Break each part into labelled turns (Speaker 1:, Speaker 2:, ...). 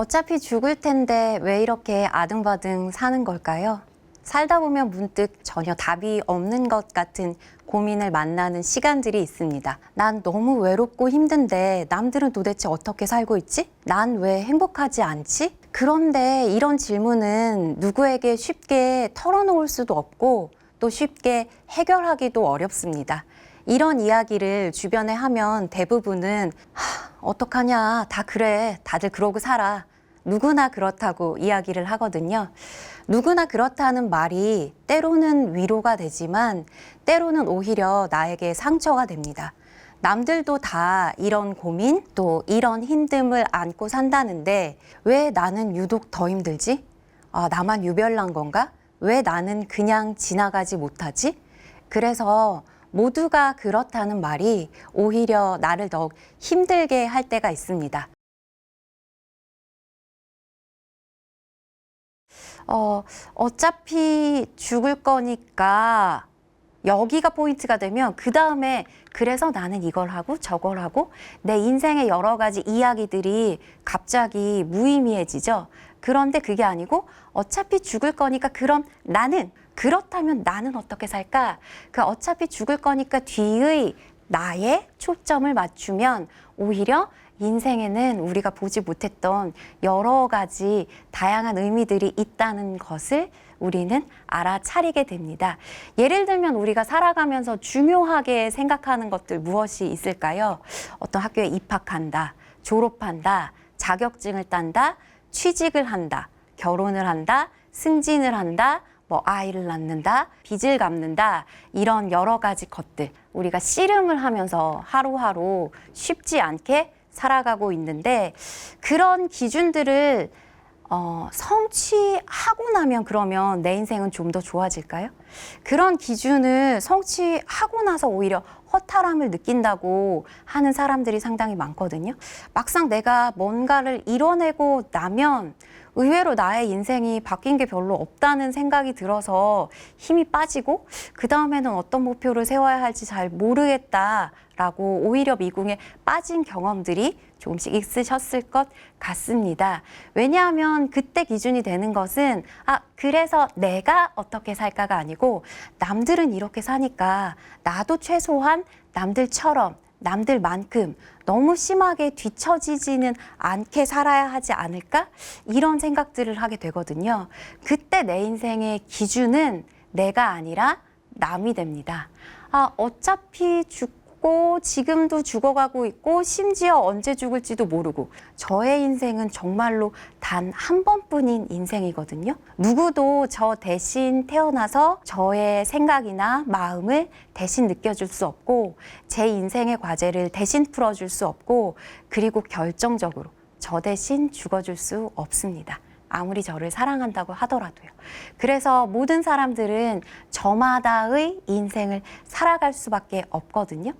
Speaker 1: 어차피 죽을 텐데 왜 이렇게 아등바등 사는 걸까요? 살다 보면 문득 전혀 답이 없는 것 같은 고민을 만나는 시간들이 있습니다. 난 너무 외롭고 힘든데 남들은 도대체 어떻게 살고 있지? 난 왜 행복하지 않지? 그런데 이런 질문은 누구에게 쉽게 털어놓을 수도 없고 또 쉽게 해결하기도 어렵습니다. 이런 이야기를 주변에 하면 대부분은 하, 어떡하냐, 다 그래, 다들 그러고 살아. 누구나 그렇다고 이야기를 하거든요. 누구나 그렇다는 말이 때로는 위로가 되지만 때로는 오히려 나에게 상처가 됩니다. 남들도 다 이런 고민 또 이런 힘듦을 안고 산다는데 왜 나는 유독 더 힘들지? 아, 나만 유별난 건가? 왜 나는 그냥 지나가지 못하지? 그래서 모두가 그렇다는 말이 오히려 나를 더욱 힘들게 할 때가 있습니다. 어, 어차피 죽을 거니까 여기가 포인트가 되면 그 다음에 그래서 나는 이걸 하고 저걸 하고 내 인생의 여러 가지 이야기들이 갑자기 무의미해지죠. 그런데 그게 아니고 어차피 죽을 거니까 그럼 나는 그렇다면 나는 어떻게 살까? 그 어차피 죽을 거니까 뒤의 나의 초점을 맞추면 오히려 인생에는 우리가 보지 못했던 여러 가지 다양한 의미들이 있다는 것을 우리는 알아차리게 됩니다. 예를 들면 우리가 살아가면서 중요하게 생각하는 것들 무엇이 있을까요? 어떤 학교에 입학한다, 졸업한다, 자격증을 딴다, 취직을 한다, 결혼을 한다, 승진을 한다, 뭐 아이를 낳는다, 빚을 갚는다, 이런 여러 가지 것들. 우리가 씨름을 하면서 하루하루 쉽지 않게 살아가고 있는데 그런 기준들을 어, 성취하고 나면 그러면 내 인생은 좀 더 좋아질까요? 그런 기준을 성취하고 나서 오히려 허탈함을 느낀다고 하는 사람들이 상당히 많거든요. 막상 내가 뭔가를 이뤄내고 나면 의외로 나의 인생이 바뀐 게 별로 없다는 생각이 들어서 힘이 빠지고 그 다음에는 어떤 목표를 세워야 할지 잘 모르겠다라고 오히려 미궁에 빠진 경험들이 조금씩 있으셨을 것 같습니다. 왜냐하면 그때 기준이 되는 것은 아 그래서 내가 어떻게 살까가 아니고 남들은 이렇게 사니까 나도 최소한 남들처럼 남들만큼 너무 심하게 뒤처지지는 않게 살아야 하지 않을까? 이런 생각들을 하게 되거든요. 그때 내 인생의 기준은 내가 아니라 남이 됩니다. 아, 어차피 죽 고 지금도 죽어가고 있고 심지어 언제 죽을지도 모르고 저의 인생은 정말로 단 한 번뿐인 인생이거든요. 누구도 저 대신 태어나서 저의 생각이나 마음을 대신 느껴줄 수 없고 제 인생의 과제를 대신 풀어줄 수 없고 그리고 결정적으로 저 대신 죽어줄 수 없습니다. 아무리 저를 사랑한다고 하더라도요. 그래서 모든 사람들은 저마다의 인생을 살아갈 수밖에 없거든요.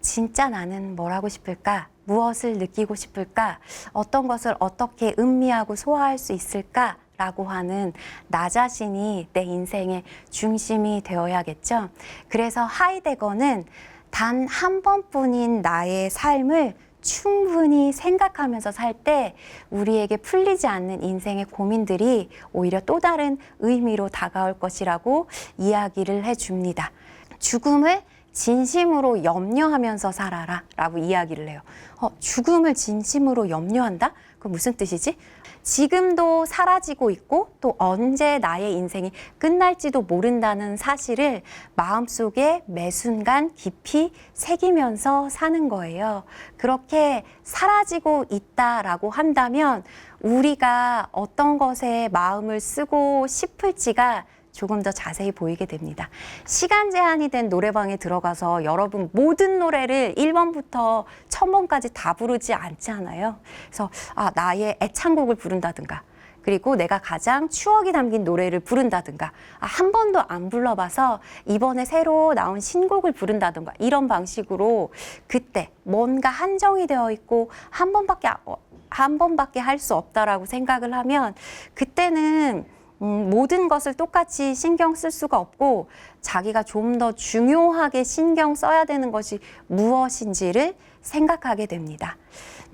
Speaker 1: 진짜 나는 뭘 하고 싶을까? 무엇을 느끼고 싶을까? 어떤 것을 어떻게 음미하고 소화할 수 있을까? 라고 하는 나 자신이 내 인생의 중심이 되어야겠죠. 그래서 하이데거는 단 한 번뿐인 나의 삶을 충분히 생각하면서 살 때 우리에게 풀리지 않는 인생의 고민들이 오히려 또 다른 의미로 다가올 것이라고 이야기를 해줍니다. 죽음을 진심으로 염려하면서 살아라 라고 이야기를 해요. 어, 죽음을 진심으로 염려한다? 그 무슨 뜻이지? 지금도 사라지고 있고 또 언제 나의 인생이 끝날지도 모른다는 사실을 마음속에 매 순간 깊이 새기면서 사는 거예요. 그렇게 사라지고 있다라고 한다면 우리가 어떤 것에 마음을 쓰고 싶을지가 조금 더 자세히 보이게 됩니다. 시간 제한이 된 노래방에 들어가서 여러분 모든 노래를 1번부터 1000번까지 다 부르지 않잖아요. 그래서 아, 나의 애창곡을 부른다든가 그리고 내가 가장 추억이 담긴 노래를 부른다든가 아, 한 번도 안 불러봐서 이번에 새로 나온 신곡을 부른다든가 이런 방식으로 그때 뭔가 한정이 되어 있고 한 번밖에 아- 어, 한 번밖에 할 수 없다라고 생각을 하면 그때는 음, 모든 것을 똑같이 신경 쓸 수가 없고 자기가 좀 더 중요하게 신경 써야 되는 것이 무엇인지를 생각하게 됩니다.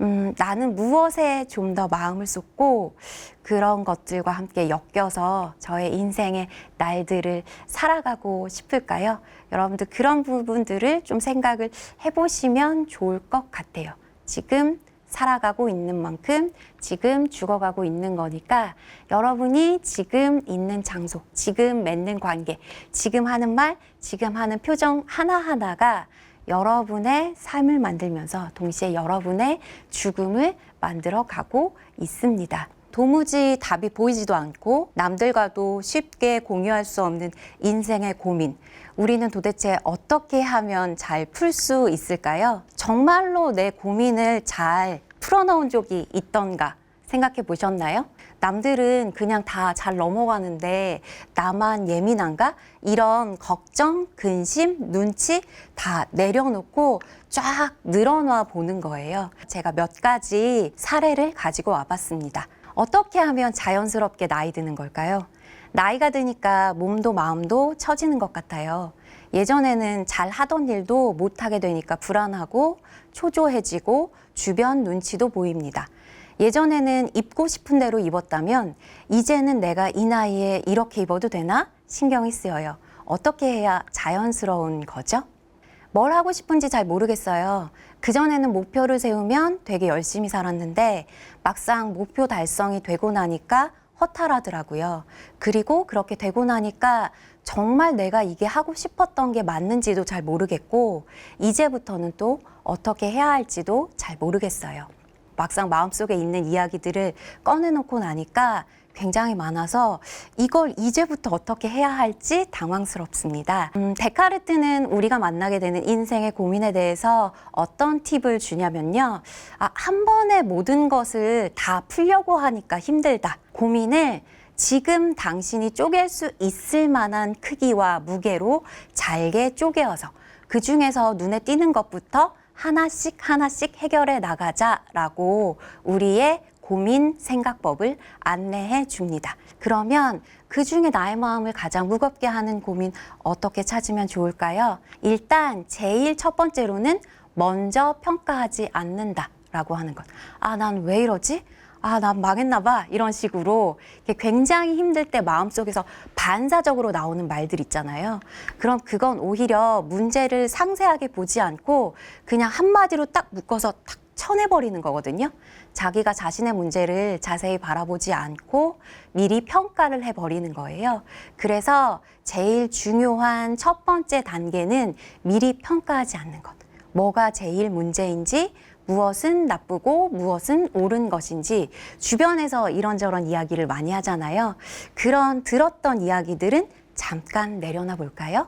Speaker 1: 음, 나는 무엇에 좀 더 마음을 쏟고 그런 것들과 함께 엮여서 저의 인생의 날들을 살아가고 싶을까요? 여러분들 그런 부분들을 좀 생각을 해보시면 좋을 것 같아요. 지금 살아가고 있는 만큼 지금 죽어가고 있는 거니까 여러분이 지금 있는 장소, 지금 맺는 관계, 지금 하는 말, 지금 하는 표정 하나하나가 여러분의 삶을 만들면서 동시에 여러분의 죽음을 만들어 가고 있습니다. 도무지 답이 보이지도 않고 남들과도 쉽게 공유할 수 없는 인생의 고민. 우리는 도대체 어떻게 하면 잘 풀 수 있을까요? 정말로 내 고민을 잘 풀어놓은 적이 있던가 생각해 보셨나요? 남들은 그냥 다 잘 넘어가는데 나만 예민한가? 이런 걱정, 근심, 눈치 다 내려놓고 쫙 늘어놔 보는 거예요. 제가 몇 가지 사례를 가지고 와봤습니다. 어떻게 하면 자연스럽게 나이 드는 걸까요? 나이가 드니까 몸도 마음도 처지는 것 같아요. 예전에는 잘 하던 일도 못하게 되니까 불안하고 초조해지고 주변 눈치도 보입니다. 예전에는 입고 싶은 대로 입었다면 이제는 내가 이 나이에 이렇게 입어도 되나 신경이 쓰여요. 어떻게 해야 자연스러운 거죠? 뭘 하고 싶은지 잘 모르겠어요. 그전에는 목표를 세우면 되게 열심히 살았는데 막상 목표 달성이 되고 나니까 허탈하더라고요. 그리고 그렇게 되고 나니까 정말 내가 이게 하고 싶었던 게 맞는지도 잘 모르겠고 이제부터는 또 어떻게 해야 할지도 잘 모르겠어요. 막상 마음속에 있는 이야기들을 꺼내놓고 나니까 굉장히 많아서 이걸 이제부터 어떻게 해야 할지 당황스럽습니다. 음, 데카르트는 우리가 만나게 되는 인생의 고민에 대해서 어떤 팁을 주냐면요. 아, 한 번에 모든 것을 다 풀려고 하니까 힘들다. 고민을 지금 당신이 쪼갤 수 있을 만한 크기와 무게로 잘게 쪼개어서 그 중에서 눈에 띄는 것부터 하나씩 하나씩 해결해 나가자라고 우리의 고민 생각법을 안내해 줍니다. 그러면 그 중에 나의 마음을 가장 무겁게 하는 고민 어떻게 찾으면 좋을까요? 일단 제일 첫 번째로는 먼저 평가하지 않는다 라고 하는 것. 아, 난 왜 이러지? 아, 난 망했나 봐. 이런 식으로 굉장히 힘들 때 마음속에서 반사적으로 나오는 말들 있잖아요. 그럼 그건 오히려 문제를 상세하게 보지 않고 그냥 한마디로 딱 묶어서 탁 쳐내버리는 거거든요. 자기가 자신의 문제를 자세히 바라보지 않고 미리 평가를 해버리는 거예요. 그래서 제일 중요한 첫 번째 단계는 미리 평가하지 않는 것. 뭐가 제일 문제인지, 무엇은 나쁘고 무엇은 옳은 것인지 주변에서 이런저런 이야기를 많이 하잖아요. 그런 들었던 이야기들은 잠깐 내려놔 볼까요?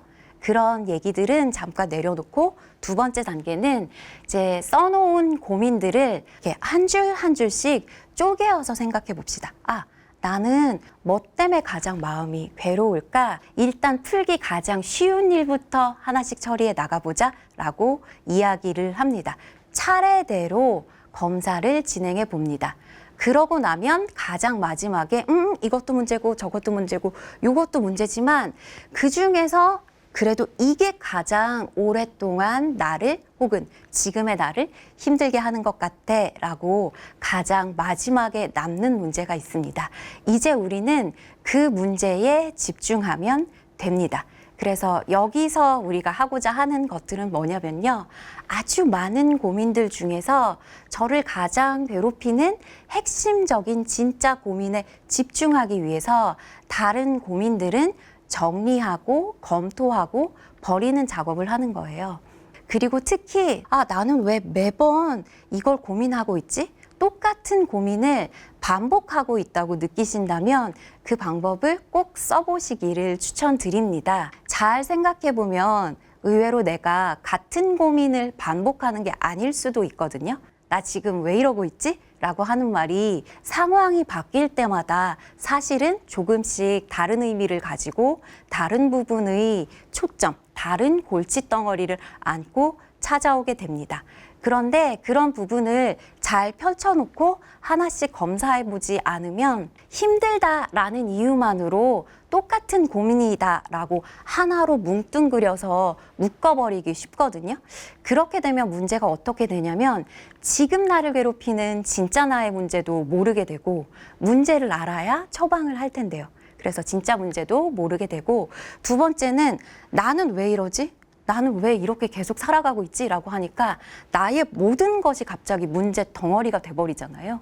Speaker 1: 그런 얘기들은 잠깐 내려놓고 두 번째 단계는 이제 써놓은 고민들을 이렇게 한 줄 한 줄씩 쪼개어서 생각해 봅시다. 아, 나는 뭐 때문에 가장 마음이 괴로울까? 일단 풀기 가장 쉬운 일부터 하나씩 처리해 나가보자 라고 이야기를 합니다. 차례대로 검사를 진행해 봅니다. 그러고 나면 가장 마지막에 음 이것도 문제고 저것도 문제고 요것도 문제지만 그 중에서 그래도 이게 가장 오랫동안 나를 혹은 지금의 나를 힘들게 하는 것 같아 라고 가장 마지막에 남는 문제가 있습니다. 이제 우리는 그 문제에 집중하면 됩니다. 그래서 여기서 우리가 하고자 하는 것들은 뭐냐면요. 아주 많은 고민들 중에서 저를 가장 괴롭히는 핵심적인 진짜 고민에 집중하기 위해서 다른 고민들은 정리하고 검토하고 버리는 작업을 하는 거예요. 그리고 특히 아 나는 왜 매번 이걸 고민하고 있지? 똑같은 고민을 반복하고 있다고 느끼신다면 그 방법을 꼭 써보시기를 추천드립니다. 잘 생각해 보면 의외로 내가 같은 고민을 반복하는 게 아닐 수도 있거든요. 나 지금 왜 이러고 있지? 라고 하는 말이 상황이 바뀔 때마다 사실은 조금씩 다른 의미를 가지고 다른 부분의 초점, 다른 골칫덩어리를 안고 찾아오게 됩니다. 그런데 그런 부분을 잘 펼쳐놓고 하나씩 검사해보지 않으면 힘들다라는 이유만으로 똑같은 고민이다라고 하나로 뭉뚱그려서 묶어버리기 쉽거든요. 그렇게 되면 문제가 어떻게 되냐면 지금 나를 괴롭히는 진짜 나의 문제도 모르게 되고 문제를 알아야 처방을 할 텐데요. 그래서 진짜 문제도 모르게 되고 두 번째는 나는 왜 이러지? 나는 왜 이렇게 계속 살아가고 있지라고 하니까 나의 모든 것이 갑자기 문제 덩어리가 돼버리잖아요.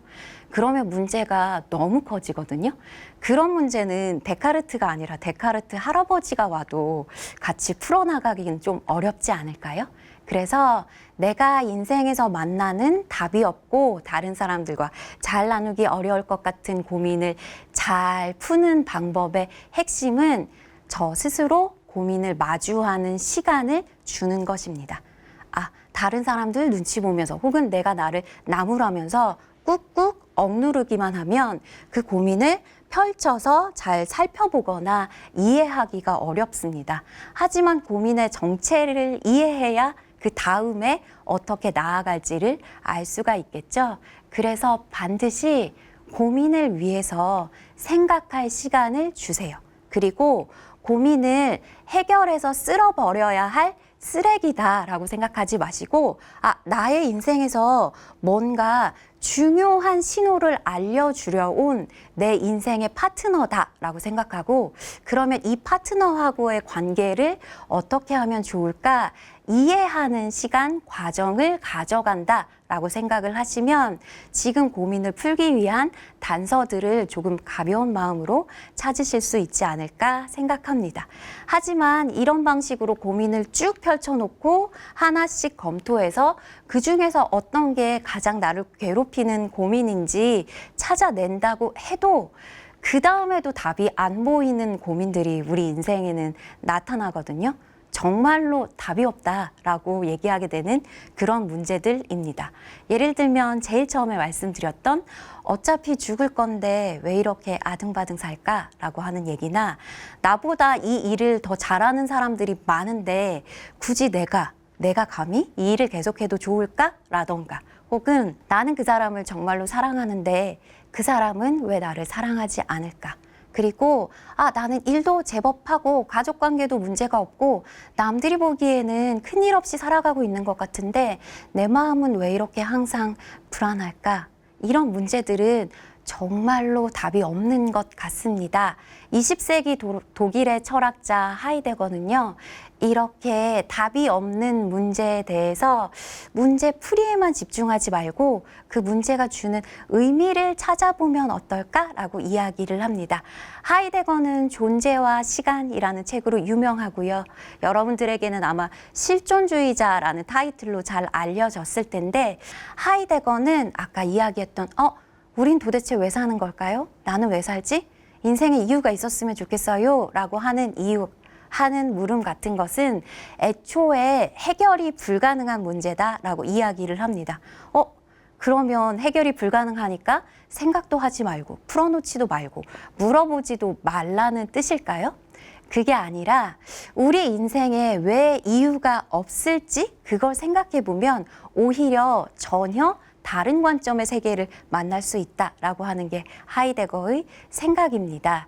Speaker 1: 그러면 문제가 너무 커지거든요. 그런 문제는 데카르트가 아니라 데카르트 할아버지가 와도 같이 풀어나가기는 좀 어렵지 않을까요? 그래서 내가 인생에서 만나는 답이 없고 다른 사람들과 잘 나누기 어려울 것 같은 고민을 잘 푸는 방법의 핵심은 저 스스로 고민을 마주하는 시간을 주는 것입니다. 아, 다른 사람들 눈치 보면서 혹은 내가 나를 나무라면서 꾹꾹 억누르기만 하면 그 고민을 펼쳐서 잘 살펴보거나 이해하기가 어렵습니다. 하지만 고민의 정체를 이해해야 그 다음에 어떻게 나아갈지를 알 수가 있겠죠. 그래서 반드시 고민을 위해서 생각할 시간을 주세요. 그리고 고민을 해결해서 쓸어버려야 할 쓰레기다라고 생각하지 마시고, 아, 나의 인생에서 뭔가 중요한 신호를 알려주려 온 내 인생의 파트너다라고 생각하고, 그러면 이 파트너하고의 관계를 어떻게 하면 좋을까 이해하는 시간, 과정을 가져간다. 라고 생각을 하시면 지금 고민을 풀기 위한 단서들을 조금 가벼운 마음으로 찾으실 수 있지 않을까 생각합니다. 하지만 이런 방식으로 고민을 쭉 펼쳐놓고 하나씩 검토해서 그 중에서 어떤 게 가장 나를 괴롭히는 고민인지 찾아낸다고 해도 그 다음에도 답이 안 보이는 고민들이 우리 인생에는 나타나거든요. 정말로 답이 없다라고 얘기하게 되는 그런 문제들입니다. 예를 들면 제일 처음에 말씀드렸던 어차피 죽을 건데 왜 이렇게 아등바등 살까라고 하는 얘기나 나보다 이 일을 더 잘하는 사람들이 많은데 굳이 내가 내가 감히 이 일을 계속해도 좋을까라던가 혹은 나는 그 사람을 정말로 사랑하는데 그 사람은 왜 나를 사랑하지 않을까? 그리고 아 나는 일도 제법 하고 가족 관계도 문제가 없고 남들이 보기에는 큰일 없이 살아가고 있는 것 같은데 내 마음은 왜 이렇게 항상 불안할까? 이런 문제들은 정말로 답이 없는 것 같습니다. 20세기 도, 독일의 철학자 하이데거는요, 이렇게 답이 없는 문제에 대해서 문제 풀이에만 집중하지 말고 그 문제가 주는 의미를 찾아보면 어떨까라고 이야기를 합니다. 하이데거는 존재와 시간이라는 책으로 유명하고요. 여러분들에게는 아마 실존주의자라는 타이틀로 잘 알려졌을 텐데 하이데거는 아까 이야기했던 어 우린 도대체 왜 사는 걸까요? 나는 왜 살지? 인생에 이유가 있었으면 좋겠어요. 라고 하는 이유, 하는 물음 같은 것은 애초에 해결이 불가능한 문제다라고 이야기를 합니다. 어, 그러면 해결이 불가능하니까 생각도 하지 말고, 풀어놓지도 말고, 물어보지도 말라는 뜻일까요? 그게 아니라 우리 인생에 왜 이유가 없을지 그걸 생각해 보면 오히려 전혀 다른 관점의 세계를 만날 수 있다라고 하는 게 하이데거의 생각입니다.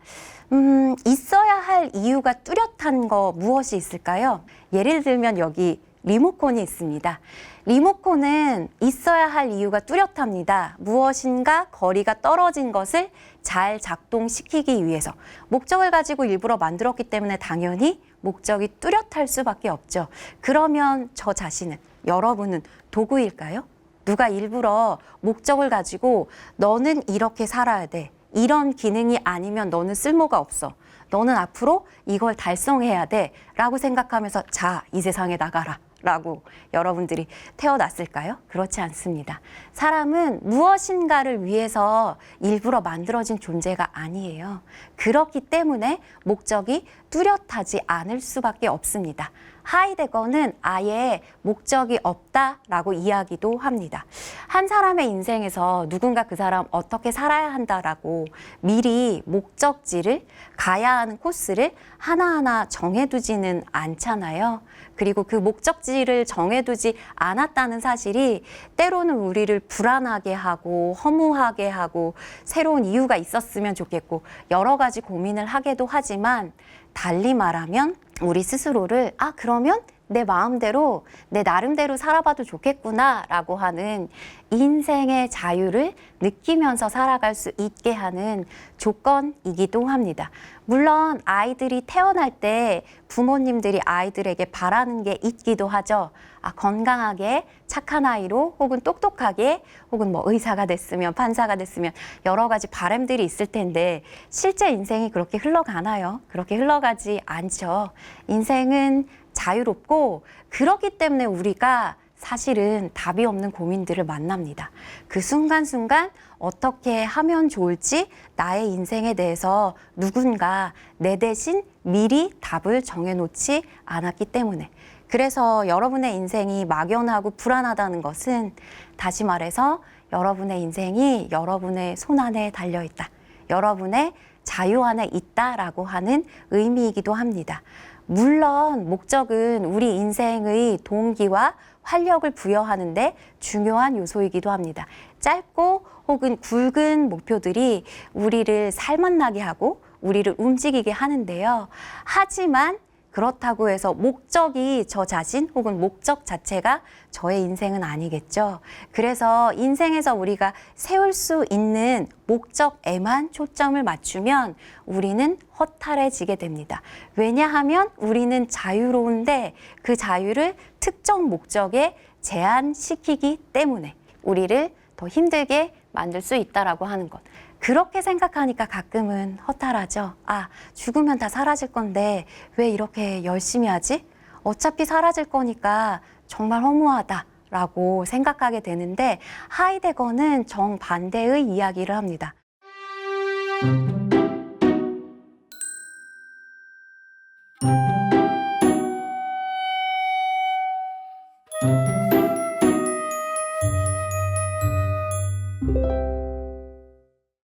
Speaker 1: 음, 있어야 할 이유가 뚜렷한 거 무엇이 있을까요? 예를 들면 여기 리모컨이 있습니다. 리모컨은 있어야 할 이유가 뚜렷합니다. 무엇인가 거리가 떨어진 것을 잘 작동시키기 위해서 목적을 가지고 일부러 만들었기 때문에 당연히 목적이 뚜렷할 수밖에 없죠. 그러면 저 자신은 여러분은 도구일까요? 누가 일부러 목적을 가지고 너는 이렇게 살아야 돼. 이런 기능이 아니면 너는 쓸모가 없어. 너는 앞으로 이걸 달성해야 돼. 라고 생각하면서 자, 이 세상에 나가라. 라고 여러분들이 태어났을까요? 그렇지 않습니다. 사람은 무엇인가를 위해서 일부러 만들어진 존재가 아니에요. 그렇기 때문에 목적이 뚜렷하지 않을 수밖에 없습니다. 하이데거는 아예 목적이 없다라고 이야기도 합니다. 한 사람의 인생에서 누군가 그 사람 어떻게 살아야 한다라고 미리 목적지를 가야 하는 코스를 하나하나 정해두지는 않잖아요. 그리고 그 목적지를 정해두지 않았다는 사실이 때로는 우리를 불안하게 하고 허무하게 하고 새로운 이유가 있었으면 좋겠고 여러 가지 고민을 하게도 하지만 달리 말하면 우리 스스로를 아 그러면 내 마음대로 내 나름대로 살아봐도 좋겠구나라고 하는 인생의 자유를 느끼면서 살아갈 수 있게 하는 조건이기도 합니다. 물론 아이들이 태어날 때 부모님들이 아이들에게 바라는 게 있기도 하죠. 아, 건강하게 착한 아이로 혹은 똑똑하게 혹은 뭐 의사가 됐으면 판사가 됐으면 여러 가지 바람들이 있을 텐데 실제 인생이 그렇게 흘러가나요? 그렇게 흘러가지 않죠. 인생은 자유롭고 그렇기 때문에 우리가 사실은 답이 없는 고민들을 만납니다. 그 순간순간 어떻게 하면 좋을지 나의 인생에 대해서 누군가 내 대신 미리 답을 정해놓지 않았기 때문에. 그래서 여러분의 인생이 막연하고 불안하다는 것은 다시 말해서 여러분의 인생이 여러분의 손 안에 달려 있다. 여러분의 자유 안에 있다라고 하는 의미이기도 합니다. 물론 목적은 우리 인생의 동기와 활력을 부여하는데 중요한 요소이기도 합니다. 짧고 혹은 굵은 목표들이 우리를 살맛나게 하고 우리를 움직이게 하는데요. 하지만 그렇다고 해서 목적이 저 자신 혹은 목적 자체가 저의 인생은 아니겠죠. 그래서 인생에서 우리가 세울 수 있는 목적에만 초점을 맞추면 우리는 허탈해지게 됩니다. 왜냐하면 우리는 자유로운데 그 자유를 특정 목적에 제한시키기 때문에 우리를 더 힘들게 만들 수 있다라고 하는 것. 그렇게 생각하니까 가끔은 허탈하죠. 아, 죽으면 다 사라질 건데 왜 이렇게 열심히 하지? 어차피 사라질 거니까 정말 허무하다. 라고 생각하게 되는데 하이데거는 정반대의 이야기를 합니다.